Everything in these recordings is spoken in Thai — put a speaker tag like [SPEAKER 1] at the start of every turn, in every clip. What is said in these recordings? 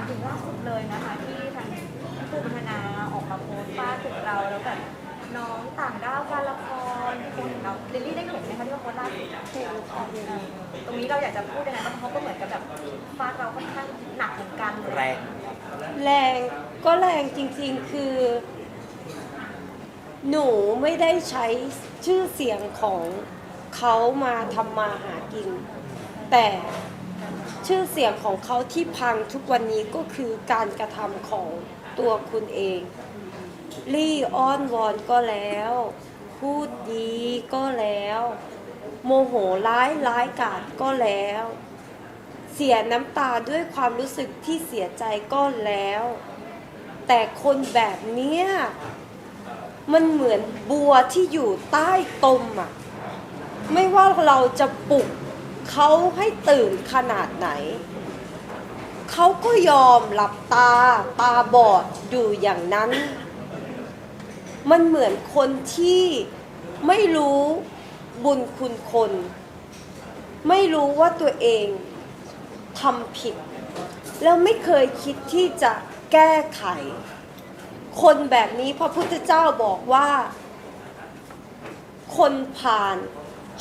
[SPEAKER 1] ามถึงล่าสุดเลยนะคะ ที่ทางผู้พัฒนาออกมาโพสต์ป้าถึงเราแล้วแบบน้องต่างด้าวการละครที่คุณเราลิลลี่ได้เห็นไหมคะที่ว่าโพสต์ล่าสุดเห็นค่ะตรงนี้เราอยากจะพูดยังไงบ้างเพราะก็เหมือนกับแบบฟาดเราค่อนข้างหนักเหมือนกัน
[SPEAKER 2] แรง
[SPEAKER 3] แรงก็แรงจริงๆคือ หนูไม่ได้ใช้ชื่อเสียงของเขามาทำมาหากิน แต่ ชื่อเสียงของเขาที่พังทุกวันนี้ก็คือการกระทำของตัวคุณเองรี่อ้อนวอนก็แล้ว พูดดีก็แล้ว โมโหร้ายร้ายกาจก็แล้ว เสียน้ำตาด้วยความรู้สึกที่เสียใจก็แล้ว แต่คนแบบเนี้ยมันเหมือนบัวที่อยู่ใต้ตมอะไม่ว่าเราจะปลุก เขาให้ตื่นขนาดไหน เขาก็ยอมหลับตาตาบอดอยู่อย่างนั้น มันเหมือนคนที่ไม่รู้บุญคุณคน ไม่รู้ว่าตัวเองทำผิด แล้วไม่เคยคิดที่จะแก้ไข คนแบบนี้พระพุทธเจ้าบอกว่า คนผ่าน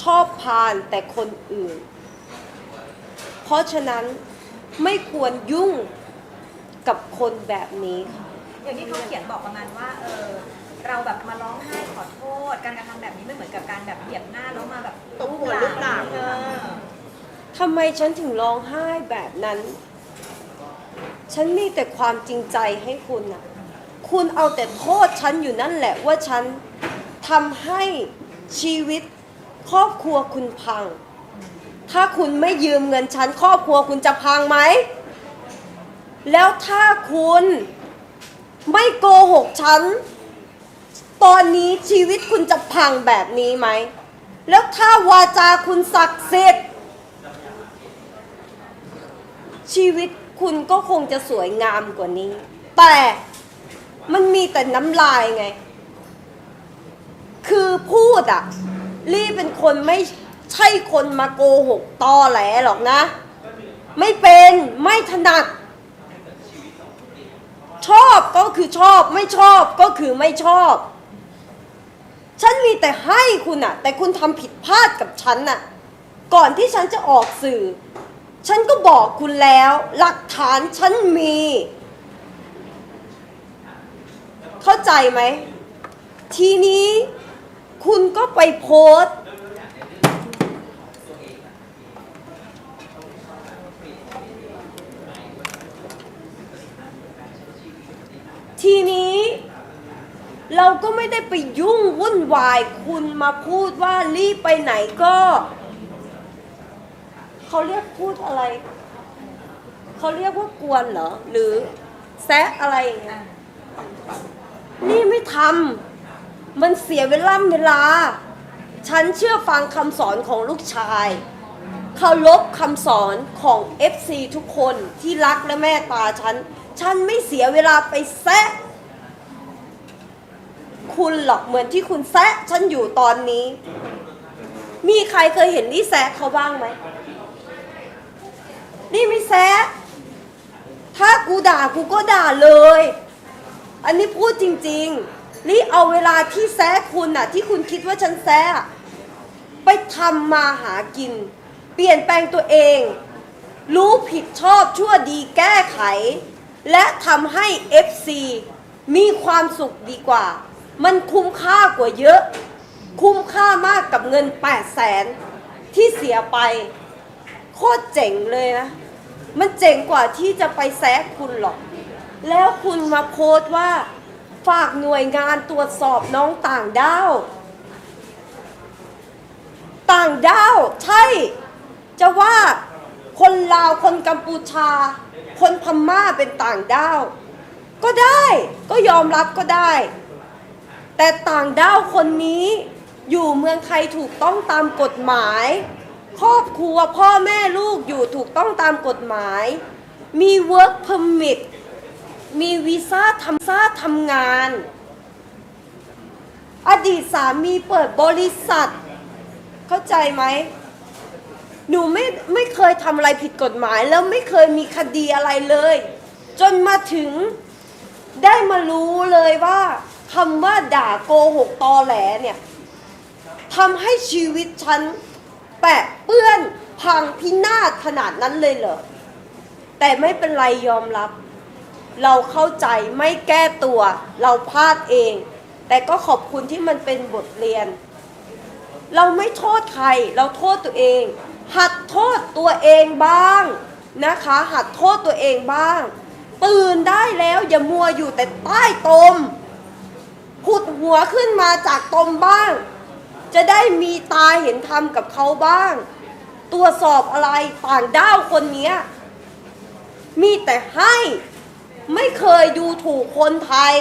[SPEAKER 3] ชอบผ่านแต่คนอื่น เพราะฉะนั้นไม่ควรยุ่งกับคนแบบนี้ค่ะ
[SPEAKER 1] อย่างที่เขาเขียนบอกประมาณว่าเออเราแบบมาร้องไห้ขอโทษ การกระทำแบบนี้ไม่เหมือนกับการแบบเหยียบหน้าแล้วมาแบบ
[SPEAKER 2] ตบหัวลูกหลาน
[SPEAKER 1] เออ
[SPEAKER 3] ทำไมฉันถึงร้องไห้แบบนั้น ฉันมีแต่ความจริงใจให้คุณน่ะคุณเอาแต่โทษฉันอยู่นั่นแหละว่าฉันทำให้ชีวิตครอบครัวคุณพัง ถ้าคุณไม่ยืมเงินฉันครอบครัวคุณจะพังไหม แล้วถ้าคุณไม่โกหกฉัน ตอนนี้ชีวิตคุณจะพังแบบนี้ไหม แล้วถ้าวาจาคุณศักดิ์สิทธิ์ชีวิตคุณก็คงจะสวยงามกว่านี้ แต่มันมีแต่น้ำลายไง คือพูดอะลี่เป็นคนไม่ ใช่คนมาโกหกตอแหลหรอกนะ ไม่เป็นไม่ถนัด ชอบก็คือชอบไม่ชอบก็คือไม่ชอบ ฉันมีแต่ให้คุณอะแต่คุณทำผิดพลาดกับฉันน่ะก่อนที่ฉันจะออกสื่อ ฉันก็บอกคุณแล้ว หลักฐานฉันมี เข้าใจไหม ทีนี้คุณก็ไปโพสต์ ทีนี้ เราก็ไม่ได้ไปยุ่งวุ่นวายคุณมาพูดว่ารีบไปไหนก็เขาเรียกพูดอะไร เขาเรียกว่ากวนเหรอ หรือแซะอะไรอย่างเงี้ยนี่ไม่ทำมันเสียเวลาเวลา ฉันเชื่อฟังคำสอนของลูกชาย เคารพคำสอนของ FC ทุกคนที่รักและแม่ตาฉัน ฉันไม่เสียเวลาไปแซะคุณหรอกเหมือนที่คุณแซะฉันอยู่ตอนนี้ มีใครเคยเห็นนี่แซะเขาบ้างไหมนี่ไม่แซะถ้ากูด่ากูก็ด่าเลย อันนี้พูดจริงๆนี่เอาเวลาที่แซะคุณน่ะที่คุณคิดว่าฉันแซะอะไปทำมาหากิน เปลี่ยนแปลงตัวเอง รู้ผิดชอบชั่วดีแก้ไข และทำให้ FC มีความสุขดีกว่า มันคุ้มค่ากว่าเยอะ คุ้มค่ามากกับเงิน 8 0 0แสนที่เสียไป โคตรเจ๋งเลยนะ มันเจ๋งกว่าที่จะไปแซะคุณหรอก แล้วคุณมาโพสต์ว่า ฝากหน่วยงานตรวจสอบน้องต่างด้าวต่างด้าวใช่ จะว่า คนลาวคนกัมพูชา คนพม่าเป็นต่างด้าว ก็ได้ก็ยอมรับก็ได้ แต่ต่างด้าวคนนี้อยู่เมืองไทยถูกต้องตามกฎหมาย ครอบครัวพ่อแม่ลูกอยู่ถูกต้องตามกฎหมาย มี work permit มีวีซ่าทำซ่าทำงาน อดีตสามีเปิดบริษัท เข้าใจไหม หนูไม่ไม่เคยทำอะไรผิดกฎหมาย แล้วไม่เคยมีคดีอะไรเลย จนมาถึงได้มารู้เลยว่าคำว่าด่าโกหกตอแหลเนี่ยทำให้ชีวิตฉันแปะเปื้อนพังพินาศขนาดนั้นเลยเหรอ แต่ไม่เป็นไรยอมรับ เราเข้าใจไม่แก้ตัว เราพลาดเอง แต่ก็ขอบคุณที่มันเป็นบทเรียน เราไม่โทษใคร เราโทษตัวเอง หัดโทษตัวเองบ้างนะคะ หัดโทษตัวเองบ้าง ตื่นได้แล้วอย่ามัวอยู่แต่ใต้ตมผุดหัวขึ้นมาจากตมบ้าง จะได้มีตาเห็นธรรมกับเขาบ้าง ตรวจสอบอะไรต่างด้าวคนนี้มีแต่ให้ไม่เคยดูถูกคนไทย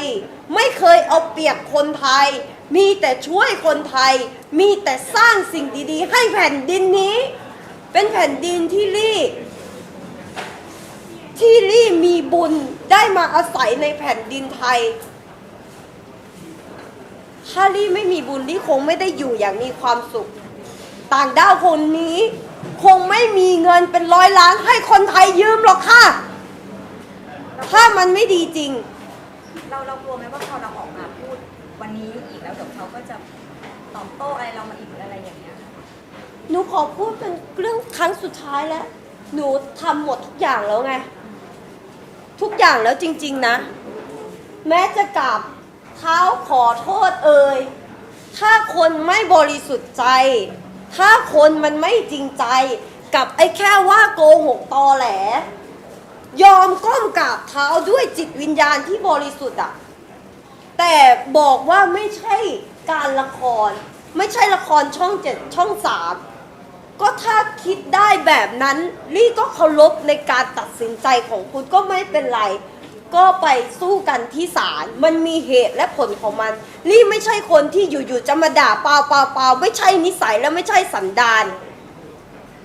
[SPEAKER 3] ไม่เคยเอาเปรียบคนไทย มีแต่ช่วยคนไทย มีแต่สร้างสิ่งดีๆ ให้แผ่นดินนี้ เป็นแผ่นดินที่ลี่ที่ลี่มีบุญได้มาอาศัยในแผ่นดินไทย ถ้าลี่ไม่มีบุญลี่คงไม่ได้อยู่อย่างมีความสุข ต่างด้าวคนนี้ คงไม่มีเงินเป็นร้อยล้านให้คนไทยยืมหรอกค่ะ ถ้ามันไม่ดีจริง
[SPEAKER 1] เราเรากลัวไหมว่าพอเราออกมาพูด วันนี้อีกแล้วเดี๋ยวเขาก็จะตอบโต้อะไรเรามาอีกหรืออะไรอย่างเงี้ย
[SPEAKER 3] หนูขอพูดเป็นเรื่องครั้งสุดท้ายแล้ว หนูทำหมดทุกอย่างแล้วไง ทุกอย่างแล้วจริง ๆนะ แม้จะกราบเท้าขอโทษเอ่ย ถ้าคนไม่บริสุทธิ์ใจ ถ้าคนมันไม่จริงใจ กับไอ้แค่ว่าโกหกตอแหล ยอมก้มกราบเท้าด้วยจิตวิญญาณที่บริสุทธิ์อะแต่บอกว่าไม่ใช่การละคร ไม่ใช่ละครช่องเจ็ดช่องสาม ก็ถ้าคิดได้แบบนั้นลี่ก็เคารพในการตัดสินใจของคุณก็ไม่เป็นไร ก็ไปสู้กันที่ศาลมันมีเหตุและผลของมัน ลี่ไม่ใช่คนที่อยู่ๆจะมาด่าเปล่าเปล่าเปล่าไม่ใช่นิสัยและไม่ใช่สันดาน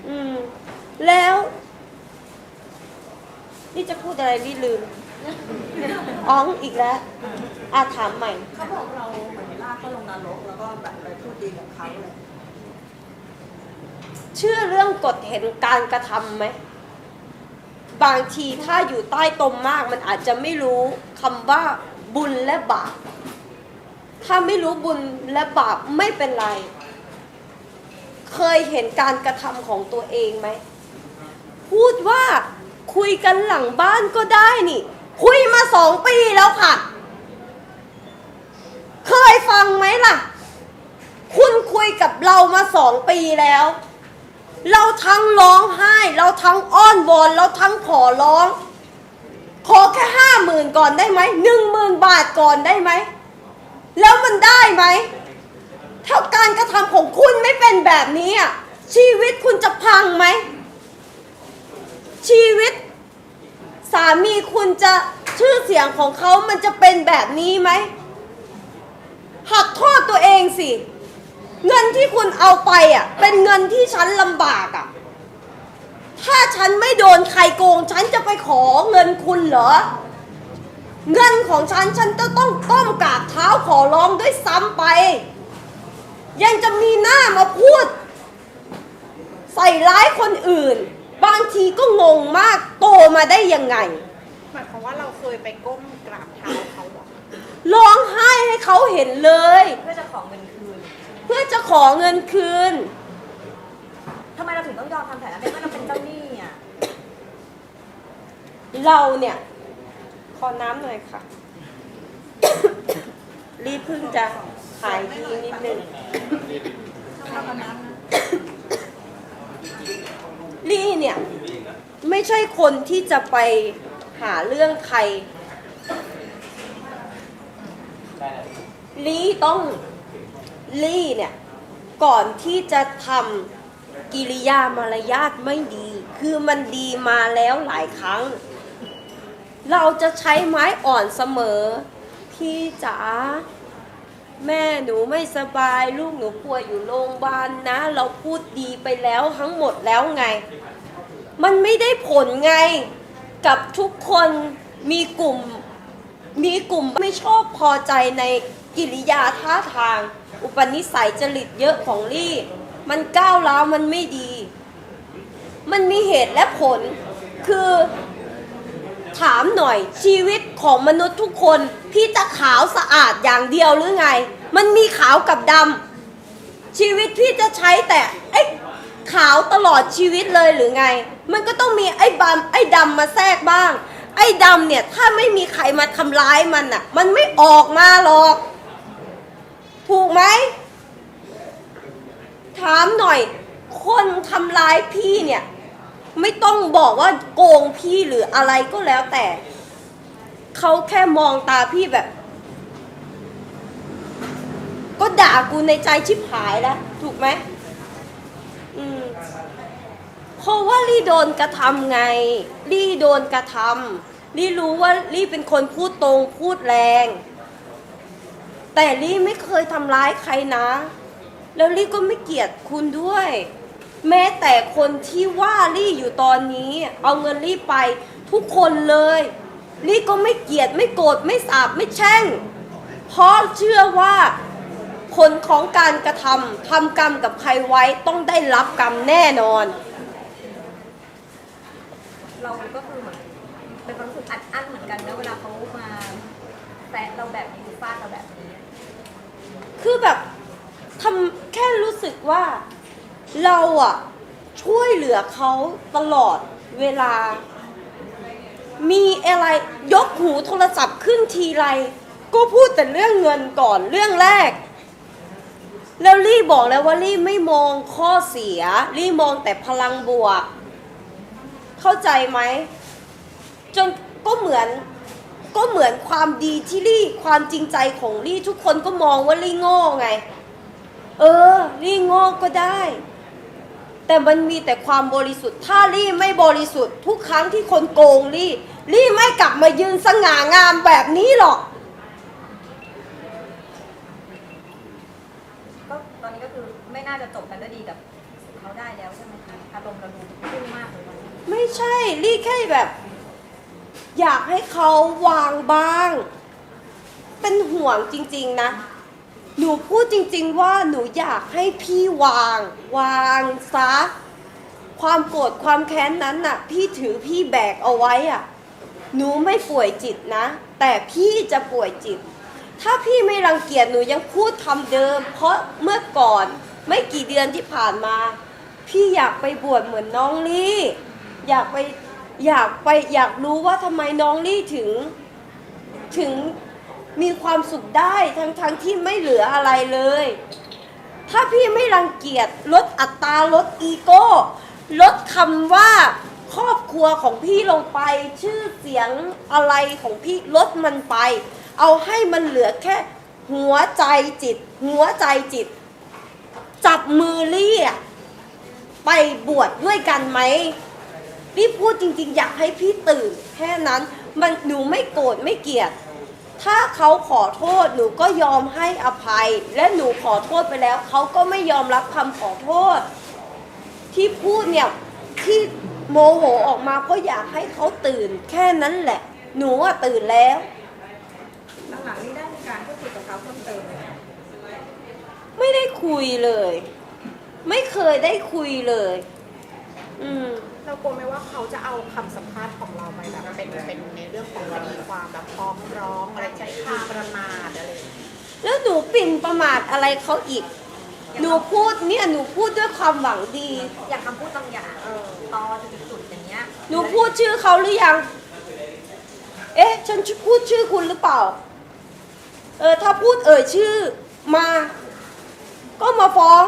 [SPEAKER 3] อืมแล้วนี่จะพูดอะไรลี่ลืม อ๋องอีกแล้วอาถามใหม่
[SPEAKER 2] เขาบอกเราเหมือนลากเขาลงนรกแล้วก็แบบไปพูดดีกับเขาเลย
[SPEAKER 3] เชื่อเรื่องกฎเห็นการกระทำไหม บางทีถ้าอยู่ใต้ตมมากมันอาจจะไม่รู้คำว่าบุญและบาป ถ้าไม่รู้บุญและบาปไม่เป็นไร เคยเห็นการกระทำของตัวเองไหม พูดว่าคุยกันหลังบ้านก็ได้นี่ คุยมาสองปีแล้วค่ะ เคยฟังไหมล่ะ คุณคุยกับเรามาสองปีแล้ว เราทั้งร้องไห้ เราทั้งอ้อนวอน เราทั้งขอร้อง ขอแค่ห้าหมื่นก่อนได้ไหมหนึ่งหมื่นบาทก่อนได้ไหม แล้วมันได้ไหมถ้าการกระทำของคุณไม่เป็นแบบนี้อะชีวิตคุณจะพังไหม ชีวิต สามีคุณจะชื่อเสียงของเขามันจะเป็นแบบนี้ไหมหักโทษตัวเองสิ เงินที่คุณเอาไปอะ เป็นเงินที่ฉันลำบากอะ ถ้าฉันไม่โดนใครโกง ฉันจะไปขอเงินคุณเหรอ เงินของฉันฉันจะต้องก้มกราบเท้าขอร้องด้วยซ้ำไป ยังจะมีหน้ามาพูด ใส่ร้ายคนอื่น บางทีก็งงมากโตมาได้ยังไง
[SPEAKER 2] หมายความว่าเราเคยไปก้มกราบเท้าเขาเหรอ
[SPEAKER 3] ร้องไห้ให้เขาเห็นเลย
[SPEAKER 1] เพื่อจะขอเงินคืน
[SPEAKER 3] เพื่อจะขอเงินคืน
[SPEAKER 1] ทำไมเราถึงต้องยอมทำแผนนั้นเป็นว่าเราเป็นเจ้าหนี้อะ
[SPEAKER 3] เราเนี่ย ขอน้ำหน่อยค่ะ รีบเพิ่งจะหายดีนิดนึง
[SPEAKER 2] ข้าวกับน้ำนะ
[SPEAKER 3] ลี่เนี่ย ไม่ใช่คนที่จะไปหาเรื่องใคร ลี่ต้อง ลี่เนี่ย ก่อนที่จะทำกิริยามารยาทไม่ดี คือมันดีมาแล้วหลายครั้ง เราจะใช้ไม้อ่อนเสมอ พี่จ๋าแม่หนูไม่สบายลูกหนูป่วยอยู่โรงพยาบาลนะ เราพูดดีไปแล้วทั้งหมดแล้วไง มันไม่ได้ผลไง กับทุกคนมีกลุ่ม มีกลุ่มไม่ชอบพอใจในกิริยาท่าทาง อุปนิสัยจริตเยอะของลี่ มันก้าวร้าวมันไม่ดี มันมีเหตุและผล คือถามหน่อยชีวิตของมนุษย์ทุกคน พี่จะขาวสะอาดอย่างเดียวหรือไง มันมีขาวกับดำชีวิตพี่จะใช้แต่ไอ้ขาวตลอดชีวิตเลยหรือไง มันก็ต้องมีไอ้บำไอ้ดำมาแทรกบ้าง ไอ้ดำเนี่ย ถ้าไม่มีใครมาทำร้ายมันอะมันไม่ออกมาหรอก ถูกไหม ถามหน่อย คนทำร้ายพี่เนี่ย ไม่ต้องบอกว่าโกงพี่หรืออะไรก็แล้วแต่ เขาแค่มองตาพี่แบบ ก็ด่ากูในใจชิบหายแล้ว ถูกไหมอืม เพราะว่าลี่โดนกระทำไง ลี่โดนกระทำลี่รู้ว่าลี่เป็นคนพูดตรงพูดแรง แต่ลี่ไม่เคยทำร้ายใครนะ แล้วลี่ก็ไม่เกลียดคุณด้วย แม้แต่คนที่ว่าลี่อยู่ตอนนี้ เอาเงินลี่ไปทุกคนเลย ลี่ก็ไม่เกลียดไม่โกรธไม่สาบไม่แช่ง เพราะเชื่อว่าผลของการกระทำทำกรรมกับใครไว้ต้องได้รับกรรมแน่นอน
[SPEAKER 1] เราก็คือเหมือนเป็นความรู้สึกอัดอั้นเหมือนกันนะเวลาเขามาแซะเราแบบนี้หรือฟาดเราแบบนี้
[SPEAKER 3] คือแบบทำแค่รู้สึกว่า เราอะช่วยเหลือเขาตลอดเวลา มีอะไรยกหูโทรศัพท์ขึ้นทีไร ก็พูดแต่เรื่องเงินก่อนเรื่องแรก แล้วลี่บอกแล้วว่าลี่ไม่มองข้อเสียลี่มองแต่พลังบวก เข้าใจไหมจนก็เหมือนก็เหมือนความดีที่ลี่ความจริงใจของลี่ทุกคนก็มองว่าลี่โง่ไง เออลี่โง่ก็ได้ แต่มันมีแต่ความบริสุทธิ์ ถ้าลี่ไม่บริสุทธิ์ทุกครั้งที่คนโกงลี่ลี่ไม่กลับมายืนสง่างามแบบนี้หรอก
[SPEAKER 1] ก็ตอนนี้ก็คือไม่น่าจะจบกันด้วยดีกับ
[SPEAKER 3] ไม่ใช่ลี่แค่แบบ อยากให้เขาวางบ้าง เป็นห่วงจริง ๆนะ หนูพูดจริง ๆ ว่าหนูอยากให้พี่วาง วางซะความโกรธความแค้นนั้นน่ะ พี่ถือพี่แบกเอาไว้อะ หนูไม่ป่วยจิตนะ แต่พี่จะป่วยจิต ถ้าพี่ไม่รังเกียจหนูยังพูดคำเดิม เพราะเมื่อก่อนไม่กี่เดือนที่ผ่านมา พี่อยากไปบวชเหมือนน้องลี่ อยากไปอยากไปอยากรู้ว่าทำไมน้องลี่ถึงถึงมีความสุขได้ทั้งทั้งที่ไม่เหลืออะไรเลย ถ้าพี่ไม่รังเกียจลดอัตราลดอีโก้ลดคำว่าครอบครัวของพี่ลงไปชื่อเสียงอะไรของพี่ลดมันไป เอาให้มันเหลือแค่ หัวใจจิต หัวใจจิต จับมือเรียกไปบวชด้วยกันไหม พี่พูดจริงๆ อยากให้พี่ตื่นแค่นั้น มันหนูไม่โกรธไม่เกลียด ถ้าเขาขอโทษหนูก็ยอมให้อภัย และหนูขอโทษไปแล้วเขาก็ไม่ยอมรับคำขอโทษ ที่พูดเนี่ยที่โมโหออกมาเพราะอยากให้เขาตื่นแค่นั้นแหละ หนูอะตื่นแล้ว
[SPEAKER 2] หลังๆนี้ได้มีการพูดคุยกับเขาเพิ่มเติมไหมคะ
[SPEAKER 3] ไม่ได้คุยเลย ไม่เคยได้คุยเลย อืม
[SPEAKER 4] เรากลัวไหมว่าเขาจะเอาคำสัมภาษณ์ของเราไปแบบเป็นเป็นในเรื่องของคดีความแบบฟ้องร้องอะไรใช้คำประมาทอะไรอย่างเงี้ย
[SPEAKER 3] แล้วหนูปิ่นประมาทอะไรเขาอีก หนูพูดเนี่ยหนูพูดด้วยความหวังดี
[SPEAKER 1] อย่างคำพูดบางอย่างเออตอนจุดๆอย่างเงี้ย
[SPEAKER 3] หนูพูดชื่อเขาหรือยัง เอ๊ะ ฉันพูดชื่อคุณหรือเปล่า เออ ถ้าพูดเอ่ยชื่อมา ก็มาฟ้อง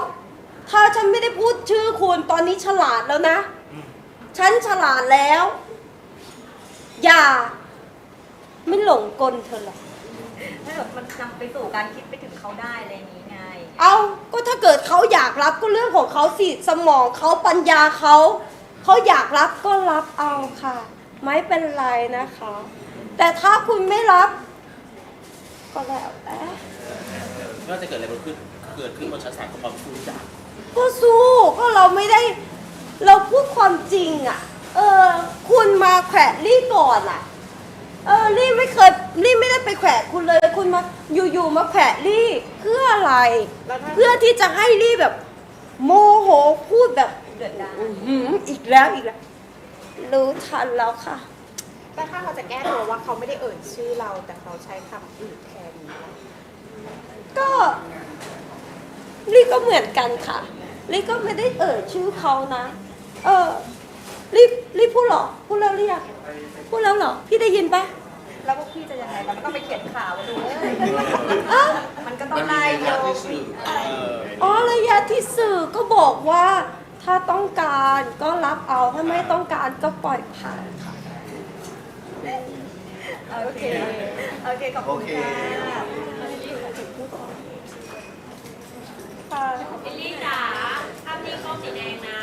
[SPEAKER 3] ถ้าฉันไม่ได้พูดชื่อคุณตอนนี้ฉลาดแล้วนะ ฉันฉลาดแล้ว อย่า ไม่หลงกลเธอหรอก
[SPEAKER 1] ถ้าเกิดมันนำไปสู่การคิดไปถึงเขาได้อะไรอย่างนี้ไง
[SPEAKER 3] เอาก็ถ้าเกิดเขาอยากรับก็เรื่องของเขาสิสมองเขาปัญญาเขาเขาอยากรับก็รับเอาค่ะ ไม่เป็นไรนะคะ แต่ถ้าคุณไม่รับ ก็แล้วแต่
[SPEAKER 5] ไม่ว่าจะเกิดอะไรขึ้น เกิดขึ้นบนชั้นศาลก็พร้อมสู้จ้ะ
[SPEAKER 3] ก็สู้ก็เราไม่ได้ เราพูดความจริงอะ เออ คุณมาแขวะลี่ก่อนอะ เออลี่ไม่เคยลี่ไม่ได้ไปแขวะคุณเลยคุณมาอยู่ๆมาแขวะลี่เพื่ออะไร
[SPEAKER 4] แล้วถ้า
[SPEAKER 3] เพื่อที่จะให้ลี่แบบ โมโหพูดแบบ
[SPEAKER 1] เดือดดาล
[SPEAKER 3] อื้อหืออีกแล้วอีกแล้วรู้ทันแล้วค่ะ
[SPEAKER 4] แต่ถ้าเราจะแก้ตัวว่าเขาไม่ได้เอ่ยชื่อเรา แต่เขาใช้คำอื่นแทนเรา
[SPEAKER 3] ก็ลี่ก็เหมือนกันค่ะลี่ก็ไม่ได้เอ่ยชื่อเขานะ เออลี่ลี่พูดเหรอ พูดแล้วหรือยังพูดแล้วเหรอ พี่ได้ยินปะ
[SPEAKER 1] แล้วพวกพี่จะยังไงมันก็ไปเขียนข่าวดูเอ้ย
[SPEAKER 3] อ้าว
[SPEAKER 1] มันก็ต้อ
[SPEAKER 5] มั
[SPEAKER 1] ง
[SPEAKER 5] นมี
[SPEAKER 1] ไล่
[SPEAKER 5] ระ
[SPEAKER 1] โย
[SPEAKER 5] ยะที่
[SPEAKER 1] ง
[SPEAKER 5] สื่อเออ
[SPEAKER 3] อ๋อระยะที่สื่อก็บอกว่าถ้าต้องการก็รับเอาถ้าไม่ต้องการก็ปล่อยผ่านค่ะ
[SPEAKER 1] โอเค โอเค ขอบคุณค่ะค่ะ
[SPEAKER 6] ลิลลี่จ๋าภาพนี้กล้องสีแดงนะ